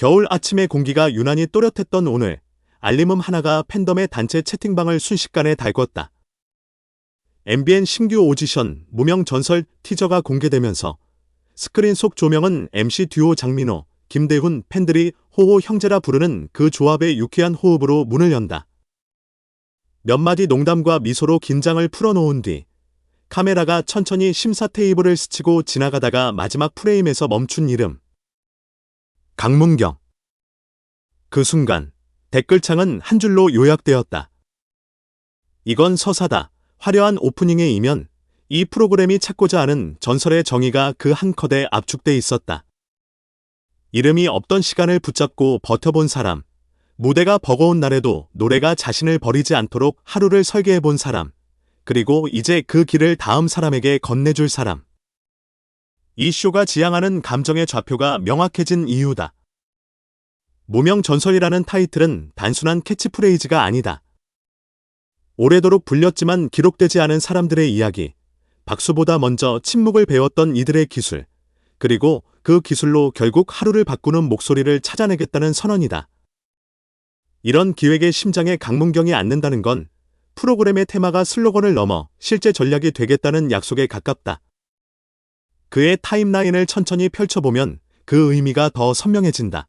겨울 아침의 공기가 유난히 또렷했던 오늘, 알림음 하나가 팬덤의 단체 채팅방을 순식간에 달궜다. MBN 신규 오디션 무명 전설 티저가 공개되면서 스크린 속 조명은 MC 듀오 장민호, 김대훈 팬들이 호호 형제라 부르는 그 조합의 유쾌한 호흡으로 문을 연다. 몇 마디 농담과 미소로 긴장을 풀어놓은 뒤 카메라가 천천히 심사 테이블을 스치고 지나가다가 마지막 프레임에서 멈춘 이름. 강문경. 그 순간 댓글창은 한 줄로 요약되었다. 이건 서사다. 화려한 오프닝의 이면 이 프로그램이 찾고자 하는 전설의 정의가 그 한 컷에 압축돼 있었다. 이름이 없던 시간을 붙잡고 버텨본 사람, 무대가 버거운 날에도 노래가 자신을 버리지 않도록 하루를 설계해 본 사람, 그리고 이제 그 길을 다음 사람에게 건네줄 사람. 이 쇼가 지향하는 감정의 좌표가 명확해진 이유다. 무명 전설이라는 타이틀은 단순한 캐치프레이즈가 아니다. 오래도록 불렸지만 기록되지 않은 사람들의 이야기, 박수보다 먼저 침묵을 배웠던 이들의 기술, 그리고 그 기술로 결국 하루를 바꾸는 목소리를 찾아내겠다는 선언이다. 이런 기획의 심장에 강문경이 앉는다는 건 프로그램의 테마가 슬로건을 넘어 실제 전략이 되겠다는 약속에 가깝다. 그의 타임라인을 천천히 펼쳐보면 그 의미가 더 선명해진다.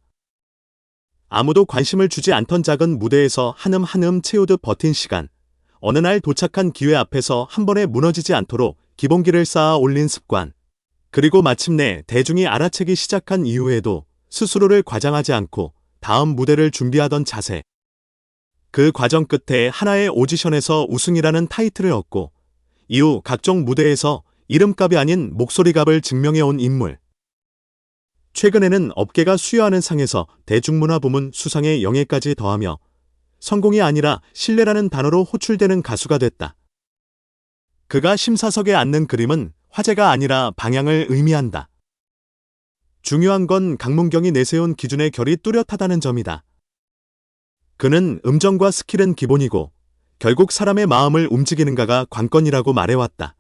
아무도 관심을 주지 않던 작은 무대에서 한음 한음 채우듯 버틴 시간. 어느 날 도착한 기회 앞에서 한 번에 무너지지 않도록 기본기를 쌓아 올린 습관. 그리고 마침내 대중이 알아채기 시작한 이후에도 스스로를 과장하지 않고 다음 무대를 준비하던 자세. 그 과정 끝에 하나의 오디션에서 우승이라는 타이틀을 얻고 이후 각종 무대에서 이름값이 아닌 목소리값을 증명해온 인물. 최근에는 업계가 수여하는 상에서 대중문화 부문 수상의 영예까지 더하며 성공이 아니라 신뢰라는 단어로 호출되는 가수가 됐다. 그가 심사석에 앉는 그림은 화제가 아니라 방향을 의미한다. 중요한 건 강문경이 내세운 기준의 결이 뚜렷하다는 점이다. 그는 음정과 스킬은 기본이고 결국 사람의 마음을 움직이는가가 관건이라고 말해왔다.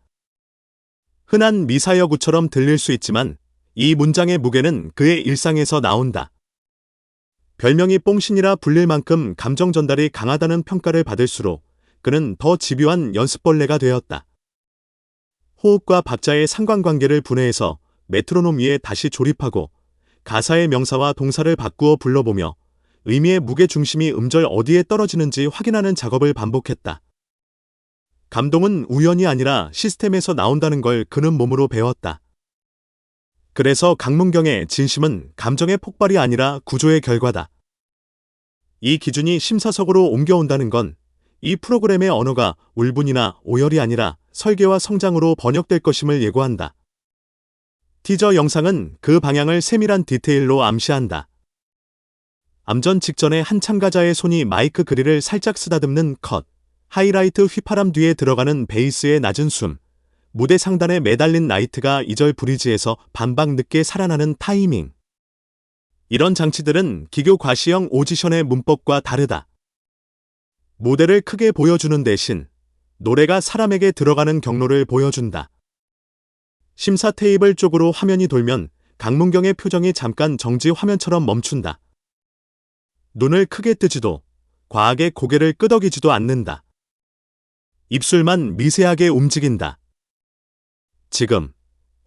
흔한 미사여구처럼 들릴 수 있지만 이 문장의 무게는 그의 일상에서 나온다. 별명이 뽕신이라 불릴 만큼 감정 전달이 강하다는 평가를 받을수록 그는 더 집요한 연습벌레가 되었다. 호흡과 박자의 상관관계를 분해해서 메트로놈 위에 다시 조립하고 가사의 명사와 동사를 바꾸어 불러보며 의미의 무게 중심이 음절 어디에 떨어지는지 확인하는 작업을 반복했다. 감동은 우연이 아니라 시스템에서 나온다는 걸 그는 몸으로 배웠다. 그래서 강문경의 진심은 감정의 폭발이 아니라 구조의 결과다. 이 기준이 심사석으로 옮겨온다는 건 이 프로그램의 언어가 울분이나 오열이 아니라 설계와 성장으로 번역될 것임을 예고한다. 티저 영상은 그 방향을 세밀한 디테일로 암시한다. 암전 직전에 한 참가자의 손이 마이크 그릴을 살짝 쓰다듬는 컷, 하이라이트 휘파람 뒤에 들어가는 베이스의 낮은 숨, 무대 상단에 매달린 라이트가 이절 브리지에서 반박 늦게 살아나는 타이밍. 이런 장치들은 기교 과시형 오디션의 문법과 다르다. 무대를 크게 보여주는 대신 노래가 사람에게 들어가는 경로를 보여준다. 심사 테이블 쪽으로 화면이 돌면 강문경의 표정이 잠깐 정지 화면처럼 멈춘다. 눈을 크게 뜨지도 과하게 고개를 끄덕이지도 않는다. 입술만 미세하게 움직인다. 지금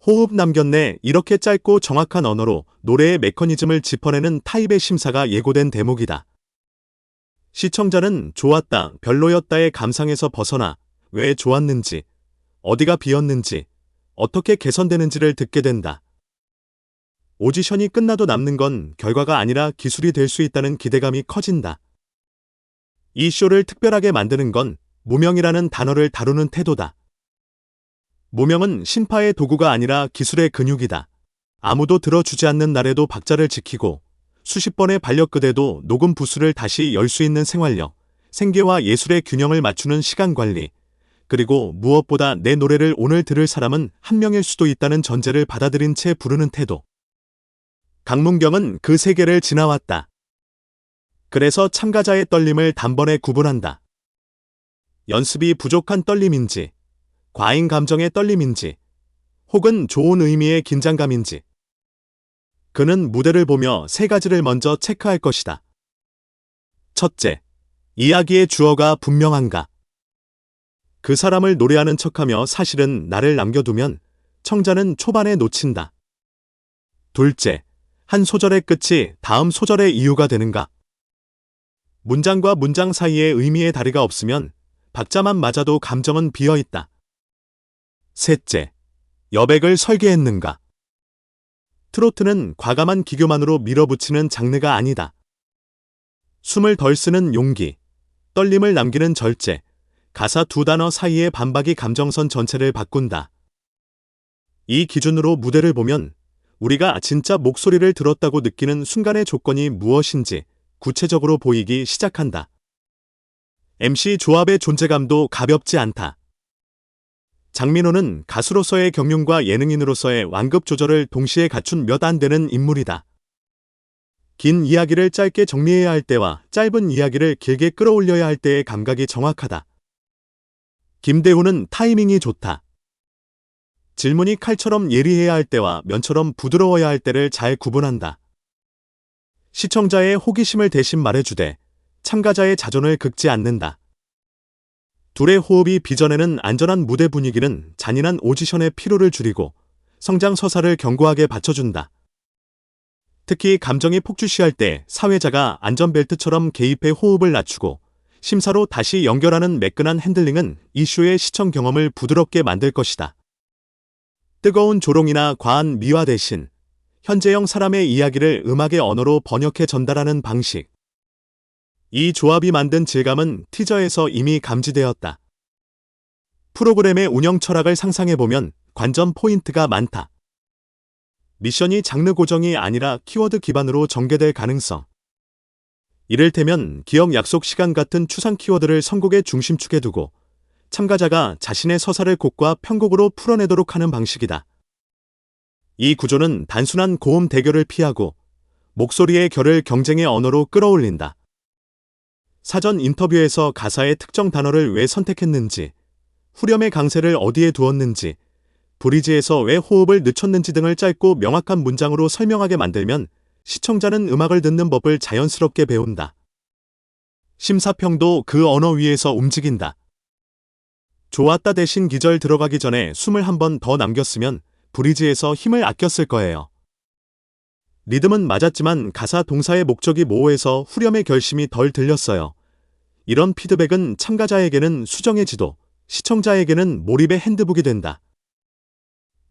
호흡 남겼네 이렇게 짧고 정확한 언어로 노래의 메커니즘을 짚어내는 타입의 심사가 예고된 대목이다. 시청자는 좋았다, 별로였다의 감상에서 벗어나 왜 좋았는지, 어디가 비었는지, 어떻게 개선되는지를 듣게 된다. 오디션이 끝나도 남는 건 결과가 아니라 기술이 될 수 있다는 기대감이 커진다. 이 쇼를 특별하게 만드는 건 무명이라는 단어를 다루는 태도다. 무명은 심파의 도구가 아니라 기술의 근육이다. 아무도 들어주지 않는 날에도 박자를 지키고 수십 번의 반력끄대도 녹음 부스를 다시 열 수 있는 생활력, 생계와 예술의 균형을 맞추는 시간 관리, 그리고 무엇보다 내 노래를 오늘 들을 사람은 한 명일 수도 있다는 전제를 받아들인 채 부르는 태도. 강문경은 그 세계를 지나왔다. 그래서 참가자의 떨림을 단번에 구분한다. 연습이 부족한 떨림인지, 과잉 감정의 떨림인지, 혹은 좋은 의미의 긴장감인지. 그는 무대를 보며 세 가지를 먼저 체크할 것이다. 첫째, 이야기의 주어가 분명한가? 그 사람을 노래하는 척하며 사실은 나를 남겨두면 청자는 초반에 놓친다. 둘째, 한 소절의 끝이 다음 소절의 이유가 되는가? 문장과 문장 사이에 의미의 다리가 없으면 박자만 맞아도 감정은 비어 있다. 셋째, 여백을 설계했는가? 트로트는 과감한 기교만으로 밀어붙이는 장르가 아니다. 숨을 덜 쓰는 용기, 떨림을 남기는 절제, 가사 두 단어 사이의 반박이 감정선 전체를 바꾼다. 이 기준으로 무대를 보면 우리가 진짜 목소리를 들었다고 느끼는 순간의 조건이 무엇인지 구체적으로 보이기 시작한다. MC 조합의 존재감도 가볍지 않다. 장민호는 가수로서의 경륜과 예능인으로서의 완급 조절을 동시에 갖춘 몇 안 되는 인물이다. 긴 이야기를 짧게 정리해야 할 때와 짧은 이야기를 길게 끌어올려야 할 때의 감각이 정확하다. 김대훈은 타이밍이 좋다. 질문이 칼처럼 예리해야 할 때와 면처럼 부드러워야 할 때를 잘 구분한다. 시청자의 호기심을 대신 말해주되 참가자의 자존을 긁지 않는다. 둘의 호흡이 빚어내는 안전한 무대 분위기는 잔인한 오디션의 피로를 줄이고 성장 서사를 견고하게 받쳐준다. 특히 감정이 폭주시할 때 사회자가 안전벨트처럼 개입해 호흡을 낮추고 심사로 다시 연결하는 매끈한 핸들링은 이슈의 시청 경험을 부드럽게 만들 것이다. 뜨거운 조롱이나 과한 미화 대신 현재형 사람의 이야기를 음악의 언어로 번역해 전달하는 방식. 이 조합이 만든 질감은 티저에서 이미 감지되었다. 프로그램의 운영 철학을 상상해보면 관전 포인트가 많다. 미션이 장르 고정이 아니라 키워드 기반으로 전개될 가능성. 이를테면 기억 약속 시간 같은 추상 키워드를 선곡의 중심축에 두고 참가자가 자신의 서사를 곡과 편곡으로 풀어내도록 하는 방식이다. 이 구조는 단순한 고음 대결을 피하고 목소리의 결을 경쟁의 언어로 끌어올린다. 사전 인터뷰에서 가사의 특정 단어를 왜 선택했는지, 후렴의 강세를 어디에 두었는지, 브리지에서 왜 호흡을 늦췄는지 등을 짧고 명확한 문장으로 설명하게 만들면 시청자는 음악을 듣는 법을 자연스럽게 배운다. 심사평도 그 언어 위에서 움직인다. 좋았다 대신 기절 들어가기 전에 숨을 한 번 더 남겼으면 브리지에서 힘을 아꼈을 거예요. 리듬은 맞았지만 가사 동사의 목적이 모호해서 후렴의 결심이 덜 들렸어요. 이런 피드백은 참가자에게는 수정의 지도, 시청자에게는 몰입의 핸드북이 된다.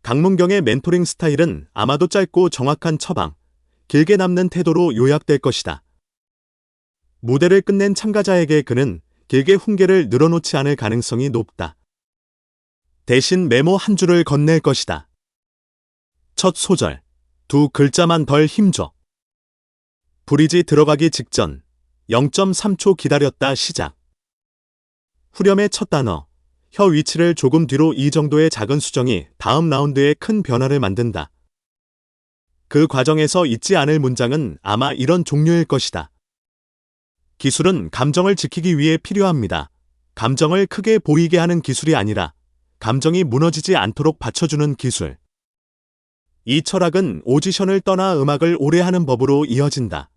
강문경의 멘토링 스타일은 아마도 짧고 정확한 처방, 길게 남는 태도로 요약될 것이다. 무대를 끝낸 참가자에게 그는 길게 훈계를 늘어놓지 않을 가능성이 높다. 대신 메모 한 줄을 건넬 것이다. 첫 소절, 두 글자만 덜 힘줘. 브리지 들어가기 직전, 0.3초 기다렸다 시작. 후렴의 첫 단어, 혀 위치를 조금 뒤로 이 정도의 작은 수정이 다음 라운드에 큰 변화를 만든다. 그 과정에서 잊지 않을 문장은 아마 이런 종류일 것이다. 기술은 감정을 지키기 위해 필요합니다. 감정을 크게 보이게 하는 기술이 아니라 감정이 무너지지 않도록 받쳐주는 기술. 이 철학은 오디션을 떠나 음악을 오래 하는 법으로 이어진다.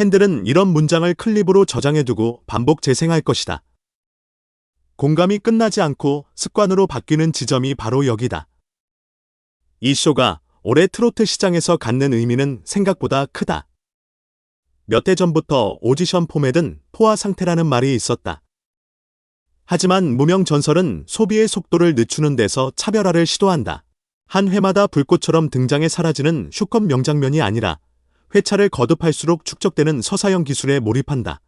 팬들은 이런 문장을 클립으로 저장해두고 반복 재생할 것이다. 공감이 끝나지 않고 습관으로 바뀌는 지점이 바로 여기다. 이 쇼가 올해 트로트 시장에서 갖는 의미는 생각보다 크다. 몇 해 전부터 오디션 포맷은 포화 상태라는 말이 있었다. 하지만 무명 전설은 소비의 속도를 늦추는 데서 차별화를 시도한다. 한 회마다 불꽃처럼 등장해 사라지는 슈컷 명장면이 아니라 회차를 거듭할수록 축적되는 서사형 기술에 몰입한다.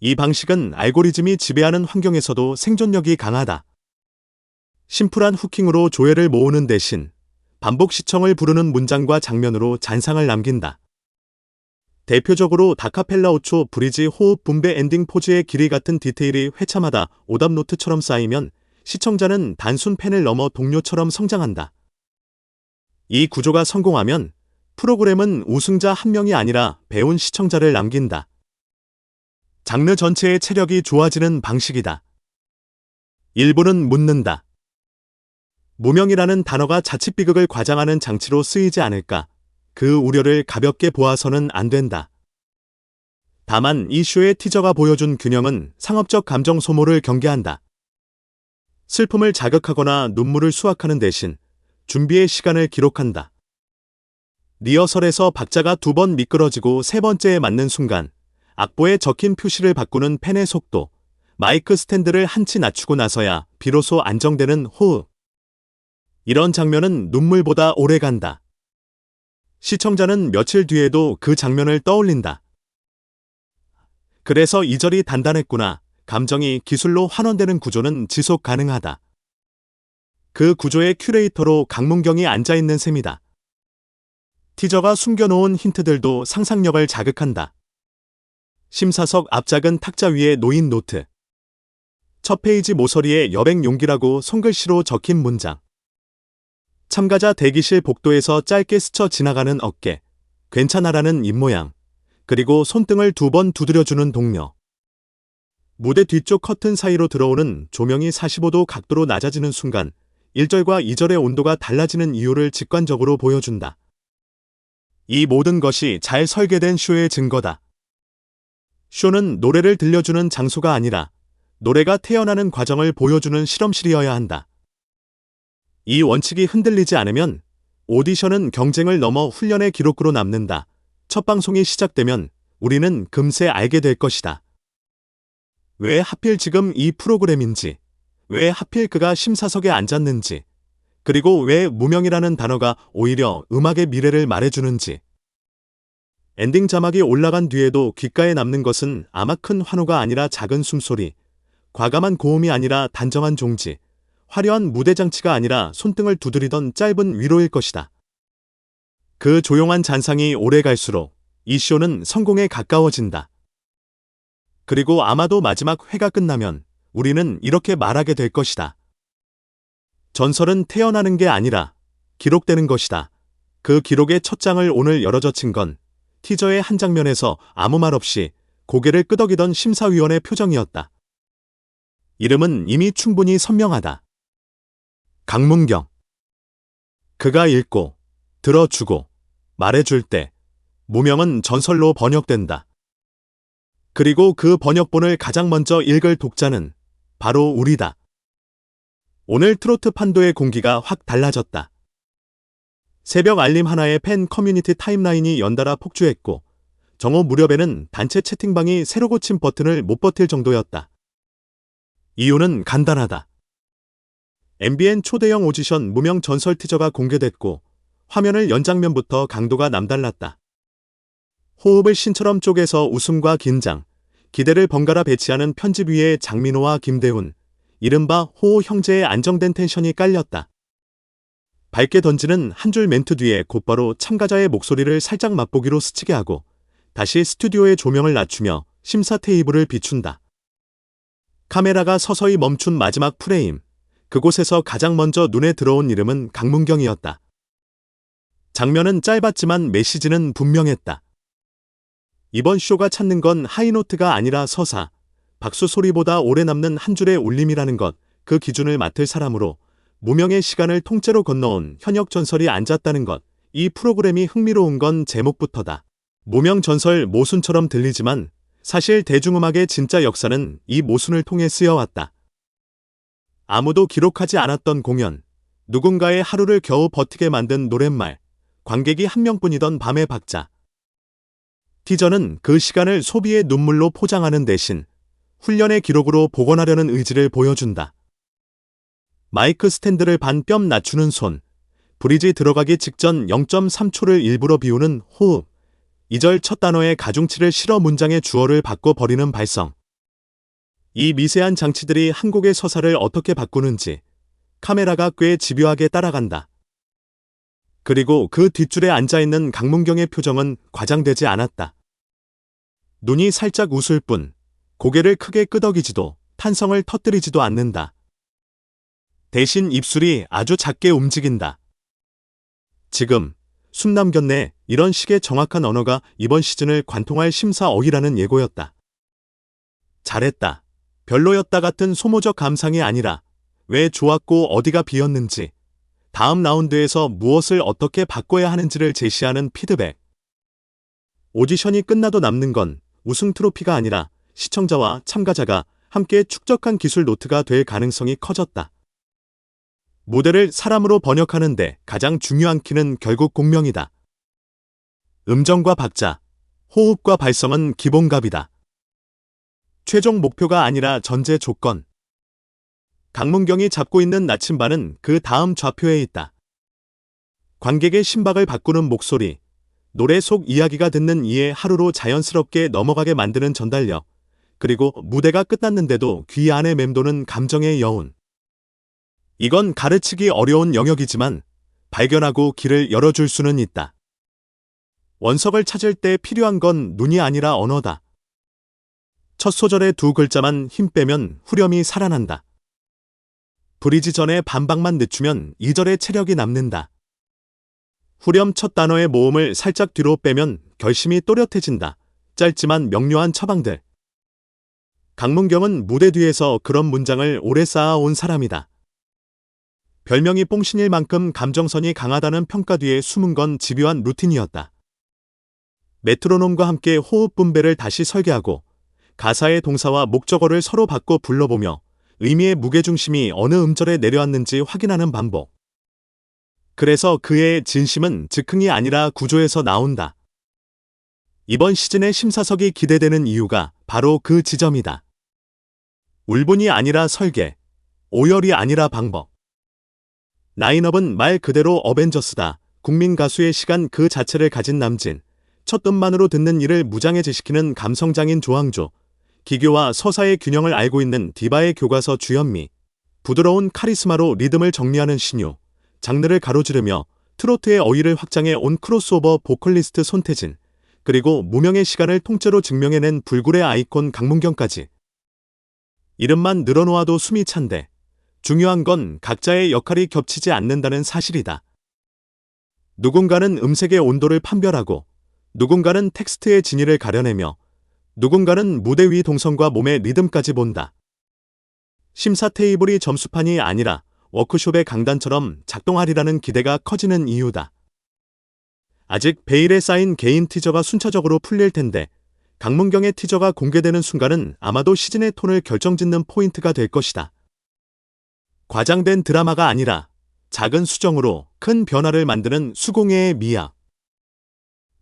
이 방식은 알고리즘이 지배하는 환경에서도 생존력이 강하다. 심플한 후킹으로 조회를 모으는 대신 반복 시청을 부르는 문장과 장면으로 잔상을 남긴다. 대표적으로 다카펠라 5초 브리지 호흡 분배 엔딩 포즈의 길이 같은 디테일이 회차마다 오답 노트처럼 쌓이면 시청자는 단순 팬을 넘어 동료처럼 성장한다. 이 구조가 성공하면 프로그램은 우승자 한 명이 아니라 배운 시청자를 남긴다. 장르 전체의 체력이 좋아지는 방식이다. 1부는 묻는다. 무명이라는 단어가 자칫 비극을 과장하는 장치로 쓰이지 않을까. 그 우려를 가볍게 보아서는 안 된다. 다만 이 쇼의 티저가 보여준 균형은 상업적 감정 소모를 경계한다. 슬픔을 자극하거나 눈물을 수확하는 대신 준비의 시간을 기록한다. 리허설에서 박자가 두 번 미끄러지고 세 번째에 맞는 순간 악보에 적힌 표시를 바꾸는 펜의 속도, 마이크 스탠드를 한치 낮추고 나서야 비로소 안정되는 호흡. 이런 장면은 눈물보다 오래 간다. 시청자는 며칠 뒤에도 그 장면을 떠올린다. 그래서 이 절이 단단했구나. 감정이 기술로 환원되는 구조는 지속 가능하다. 그 구조의 큐레이터로 강문경이 앉아있는 셈이다. 티저가 숨겨놓은 힌트들도 상상력을 자극한다. 심사석 앞작은 탁자 위에 놓인 노트. 첫 페이지 모서리에 여백 용기라고 손글씨로 적힌 문장. 참가자 대기실 복도에서 짧게 스쳐 지나가는 어깨. 괜찮아라는 입모양. 그리고 손등을 두 번 두드려주는 동료. 무대 뒤쪽 커튼 사이로 들어오는 조명이 45도 각도로 낮아지는 순간 1절과 2절의 온도가 달라지는 이유를 직관적으로 보여준다. 이 모든 것이 잘 설계된 쇼의 증거다. 쇼는 노래를 들려주는 장소가 아니라 노래가 태어나는 과정을 보여주는 실험실이어야 한다. 이 원칙이 흔들리지 않으면 오디션은 경쟁을 넘어 훈련의 기록으로 남는다. 첫 방송이 시작되면 우리는 금세 알게 될 것이다. 왜 하필 지금 이 프로그램인지, 왜 하필 그가 심사석에 앉았는지, 그리고 왜 무명이라는 단어가 오히려 음악의 미래를 말해주는지. 엔딩 자막이 올라간 뒤에도 귓가에 남는 것은 아마 큰 환호가 아니라 작은 숨소리, 과감한 고음이 아니라 단정한 종지, 화려한 무대 장치가 아니라 손등을 두드리던 짧은 위로일 것이다. 그 조용한 잔상이 오래 갈수록 이 쇼는 성공에 가까워진다. 그리고 아마도 마지막 회가 끝나면 우리는 이렇게 말하게 될 것이다. 전설은 태어나는 게 아니라 기록되는 것이다. 그 기록의 첫 장을 오늘 열어젖힌 건 티저의 한 장면에서 아무 말 없이 고개를 끄덕이던 심사위원의 표정이었다. 이름은 이미 충분히 선명하다. 강문경. 그가 읽고, 들어주고, 말해줄 때, 무명은 전설로 번역된다. 그리고 그 번역본을 가장 먼저 읽을 독자는 바로 우리다. 오늘 트로트 판도의 공기가 확 달라졌다. 새벽 알림 하나에 팬 커뮤니티 타임라인이 연달아 폭주했고, 정오 무렵에는 단체 채팅방이 새로 고친 버튼을 못 버틸 정도였다. 이유는 간단하다. MBN 초대형 오디션 무명 전설 티저가 공개됐고, 화면을 연장면부터 강도가 남달랐다. 호흡을 신처럼 쪼개서 웃음과 긴장, 기대를 번갈아 배치하는 편집 위에 장민호와 김대훈, 이른바 호호 형제의 안정된 텐션이 깔렸다. 밝게 던지는 한 줄 멘트 뒤에 곧바로 참가자의 목소리를 살짝 맛보기로 스치게 하고 다시 스튜디오의 조명을 낮추며 심사 테이블을 비춘다. 카메라가 서서히 멈춘 마지막 프레임. 그곳에서 가장 먼저 눈에 들어온 이름은 강문경이었다. 장면은 짧았지만 메시지는 분명했다. 이번 쇼가 찾는 건 하이노트가 아니라 서사, 박수 소리보다 오래 남는 한 줄의 울림이라는 것, 그 기준을 맡을 사람으로 무명의 시간을 통째로 건너온 현역 전설이 앉았다는 것, 이 프로그램이 흥미로운 건 제목부터다. 무명 전설 모순처럼 들리지만 사실 대중음악의 진짜 역사는 이 모순을 통해 쓰여왔다. 아무도 기록하지 않았던 공연, 누군가의 하루를 겨우 버티게 만든 노랫말, 관객이 한 명뿐이던 밤의 박자. 티저는 그 시간을 소비의 눈물로 포장하는 대신 훈련의 기록으로 복원하려는 의지를 보여준다. 마이크 스탠드를 반뼘 낮추는 손, 브리지 들어가기 직전 0.3초를 일부러 비우는 호흡, 2절 첫 단어의 가중치를 실어 문장의 주어를 바꿔 버리는 발성. 이 미세한 장치들이 한 곡의 서사를 어떻게 바꾸는지 카메라가 꽤 집요하게 따라간다. 그리고 그 뒷줄에 앉아있는 강문경의 표정은 과장되지 않았다. 눈이 살짝 웃을 뿐 고개를 크게 끄덕이지도 탄성을 터뜨리지도 않는다. 대신 입술이 아주 작게 움직인다. 지금 숨 남겼네 이런 식의 정확한 언어가 이번 시즌을 관통할 심사 어휘라는 예고였다. 잘했다. 별로였다 같은 소모적 감상이 아니라 왜 좋았고 어디가 비었는지 다음 라운드에서 무엇을 어떻게 바꿔야 하는지를 제시하는 피드백. 오디션이 끝나도 남는 건 우승 트로피가 아니라 시청자와 참가자가 함께 축적한 기술 노트가 될 가능성이 커졌다. 무대를 사람으로 번역하는데 가장 중요한 키는 결국 공명이다. 음정과 박자, 호흡과 발성은 기본값이다. 최종 목표가 아니라 전제 조건. 강문경이 잡고 있는 나침반은 그 다음 좌표에 있다. 관객의 심박을 바꾸는 목소리, 노래 속 이야기가 듣는 이의 하루로 자연스럽게 넘어가게 만드는 전달력, 그리고 무대가 끝났는데도 귀 안에 맴도는 감정의 여운. 이건 가르치기 어려운 영역이지만 발견하고 길을 열어줄 수는 있다. 원석을 찾을 때 필요한 건 눈이 아니라 언어다. 첫 소절의 두 글자만 힘 빼면 후렴이 살아난다. 브리지 전에 반박만 늦추면 2절의 체력이 남는다. 후렴 첫 단어의 모음을 살짝 뒤로 빼면 결심이 또렷해진다. 짧지만 명료한 처방들. 강문경은 무대 뒤에서 그런 문장을 오래 쌓아온 사람이다. 별명이 뽕신일 만큼 감정선이 강하다는 평가 뒤에 숨은 건 집요한 루틴이었다. 메트로놈과 함께 호흡 분배를 다시 설계하고 가사의 동사와 목적어를 서로 바꿔 불러보며 의미의 무게중심이 어느 음절에 내려왔는지 확인하는 반복. 그래서 그의 진심은 즉흥이 아니라 구조에서 나온다. 이번 시즌의 심사석이 기대되는 이유가 바로 그 지점이다. 울분이 아니라 설계, 오열이 아니라 방법. 라인업은 말 그대로 어벤져스다. 국민 가수의 시간 그 자체를 가진 남진. 첫 음만으로 듣는 이를 무장해제시키는 감성장인 조항조. 기교와 서사의 균형을 알고 있는 디바의 교과서 주현미. 부드러운 카리스마로 리듬을 정리하는 신유. 장르를 가로지르며 트로트의 어휘를 확장해 온 크로스오버 보컬리스트 손태진, 그리고 무명의 시간을 통째로 증명해낸 불굴의 아이콘 강문경까지. 이름만 늘어놓아도 숨이 찬데 중요한 건 각자의 역할이 겹치지 않는다는 사실이다. 누군가는 음색의 온도를 판별하고 누군가는 텍스트의 진위를 가려내며 누군가는 무대 위 동선과 몸의 리듬까지 본다. 심사 테이블이 점수판이 아니라 워크숍의 강단처럼 작동하리라는 기대가 커지는 이유다. 아직 베일에 쌓인 개인 티저가 순차적으로 풀릴 텐데 강문경의 티저가 공개되는 순간은 아마도 시즌의 톤을 결정짓는 포인트가 될 것이다. 과장된 드라마가 아니라 작은 수정으로 큰 변화를 만드는 수공예의 미학.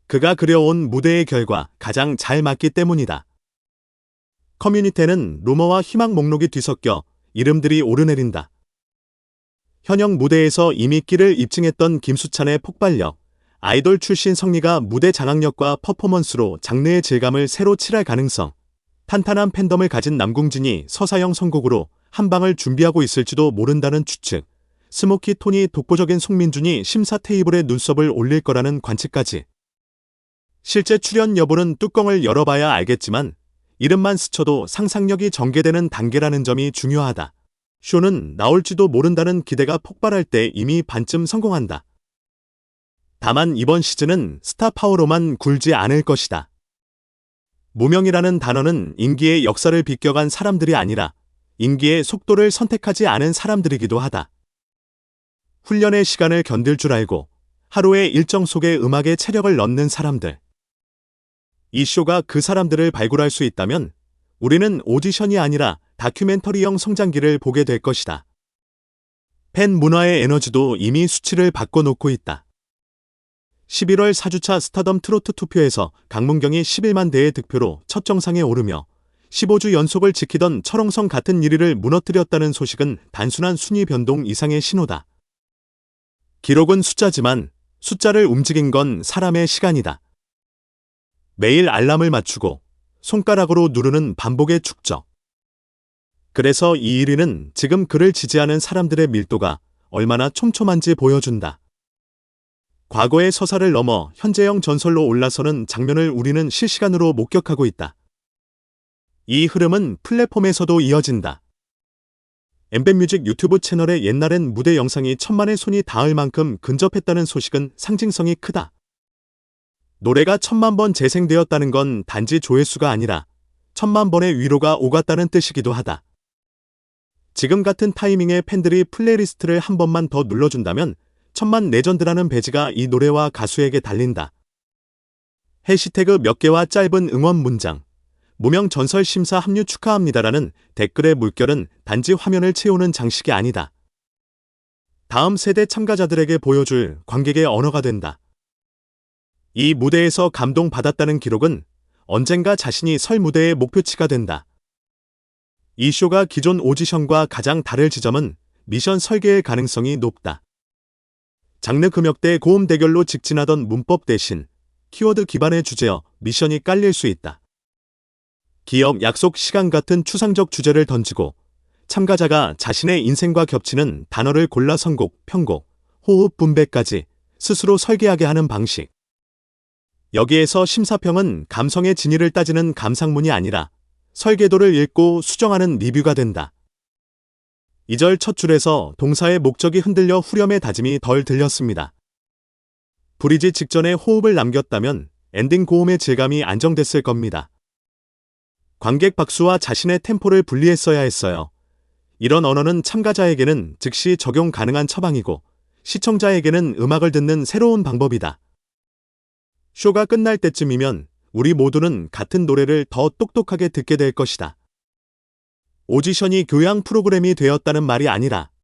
그가 그려온 무대의 결과 가장 잘 맞기 때문이다. 커뮤니티는 루머와 희망 목록이 뒤섞여 이름들이 오르내린다. 현역 무대에서 이미 끼를 입증했던 김수찬의 폭발력, 아이돌 출신 성리가 무대 장악력과 퍼포먼스로 장르의 질감을 새로 칠할 가능성, 탄탄한 팬덤을 가진 남궁진이 서사형 선곡으로 한 방을 준비하고 있을지도 모른다는 추측, 스모키 톤이 독보적인 송민준이 심사 테이블에 눈썹을 올릴 거라는 관측까지. 실제 출연 여부는 뚜껑을 열어봐야 알겠지만 이름만 스쳐도 상상력이 전개되는 단계라는 점이 중요하다. 쇼는 나올지도 모른다는 기대가 폭발할 때 이미 반쯤 성공한다. 다만 이번 시즌은 스타 파워로만 굴지 않을 것이다. 무명이라는 단어는 인기의 역사를 비껴간 사람들이 아니라 인기의 속도를 선택하지 않은 사람들이기도 하다. 훈련의 시간을 견딜 줄 알고 하루의 일정 속에 음악에 체력을 넣는 사람들. 이 쇼가 그 사람들을 발굴할 수 있다면 우리는 오디션이 아니라 다큐멘터리형 성장기를 보게 될 것이다. 팬 문화의 에너지도 이미 수치를 바꿔놓고 있다. 11월 4주차 스타덤 트로트 투표에서 강문경이 11만 대의 득표로 첫 정상에 오르며 15주 연속을 지키던 철옹성 같은 1위를 무너뜨렸다는 소식은 단순한 순위 변동 이상의 신호다. 기록은 숫자지만 숫자를 움직인 건 사람의 시간이다. 매일 알람을 맞추고 손가락으로 누르는 반복의 축적. 그래서 이 1위는 지금 그를 지지하는 사람들의 밀도가 얼마나 촘촘한지 보여준다. 과거의 서사를 넘어 현재형 전설로 올라서는 장면을 우리는 실시간으로 목격하고 있다. 이 흐름은 플랫폼에서도 이어진다. 엠벤뮤직 유튜브 채널에 옛날엔 무대 영상이 천만의 손이 닿을 만큼 근접했다는 소식은 상징성이 크다. 노래가 천만 번 재생되었다는 건 단지 조회수가 아니라 천만 번의 위로가 오갔다는 뜻이기도 하다. 지금 같은 타이밍에 팬들이 플레이리스트를 한 번만 더 눌러준다면 천만 레전드라는 배지가 이 노래와 가수에게 달린다. 해시태그 몇 개와 짧은 응원 문장. 무명 전설 심사 합류 축하합니다라는 댓글의 물결은 단지 화면을 채우는 장식이 아니다. 다음 세대 참가자들에게 보여줄 관객의 언어가 된다. 이 무대에서 감동받았다는 기록은 언젠가 자신이 설 무대의 목표치가 된다. 이 쇼가 기존 오디션과 가장 다를 지점은 미션 설계의 가능성이 높다. 장르 금역대 고음 대결로 직진하던 문법 대신 키워드 기반의 주제어 미션이 깔릴 수 있다. 기억, 약속, 시간 같은 추상적 주제를 던지고 참가자가 자신의 인생과 겹치는 단어를 골라 선곡, 편곡, 호흡 분배까지 스스로 설계하게 하는 방식. 여기에서 심사평은 감성의 진위를 따지는 감상문이 아니라 설계도를 읽고 수정하는 리뷰가 된다. 2절 첫 줄에서 동사의 목적이 흔들려 후렴의 다짐이 덜 들렸습니다. 브리지 직전에 호흡을 남겼다면 엔딩 고음의 질감이 안정됐을 겁니다. 관객 박수와 자신의 템포를 분리했어야 했어요. 이런 언어는 참가자에게는 즉시 적용 가능한 처방이고 시청자에게는 음악을 듣는 새로운 방법이다. 쇼가 끝날 때쯤이면 우리 모두는 같은 노래를 더 똑똑하게 듣게 될 것이다. 오디션이 교양 프로그램이 되었다는 말이 아니라